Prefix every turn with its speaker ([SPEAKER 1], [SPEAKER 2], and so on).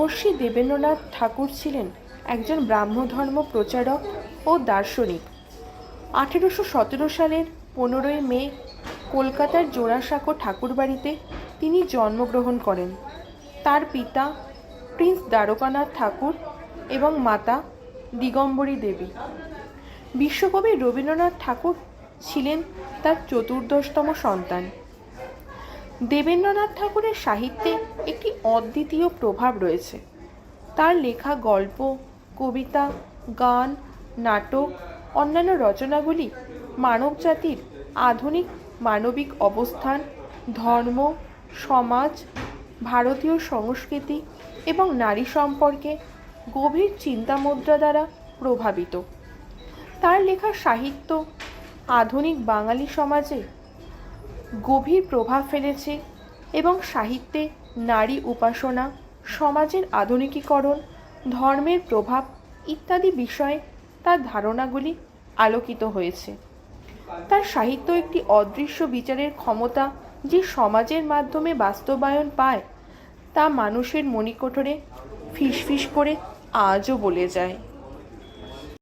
[SPEAKER 1] ব্রহ্মর্ষি দেবেন্দ্রনাথ ঠাকুর ছিলেন একজন ব্রাহ্মধর্ম প্রচারক ও দার্শনিক। আঠেরোশো সতেরো সালের পনেরোই মে কলকাতার জোড়াসাঁকো ঠাকুরবাড়িতে তিনি জন্মগ্রহণ করেন। তার পিতা প্রিন্স দ্বারকানাথ ঠাকুর এবং মাতা দিগম্বরী দেবী। বিশ্বকবি রবীন্দ্রনাথ ঠাকুর ছিলেন তার চতুর্দশতম সন্তান। দেবেন্দ্রনাথ ঠাকুরের সাহিত্যে একটি অদ্বিতীয় প্রভাব রয়েছে। তার লেখা গল্প, কবিতা, গান, নাটক, অন্যান্য রচনাগুলি মানবজাতির আধুনিক মানবিক অবস্থান, ধর্ম, সমাজ, ভারতীয় সংস্কৃতি এবং নারী সম্পর্কে গভীর চিন্তামুদ্রা দ্বারা প্রভাবিত। তার লেখা সাহিত্য আধুনিক বাঙালি সমাজে গভীর প্রভাব ফেলেছে এবং সাহিত্যে নারী উপাসনা, সমাজের আধুনিকীকরণ, ধর্মের প্রভাব ইত্যাদি বিষয়ে তার ধারণাগুলি আলোকিত হয়েছে। তার সাহিত্য একটি অদৃশ্য বিচারের ক্ষমতা যে সমাজের মাধ্যমে বাস্তবায়ন পায়, তা মানুষের মণিকোঠরে ফিসফিস করে আজও বলে যায়।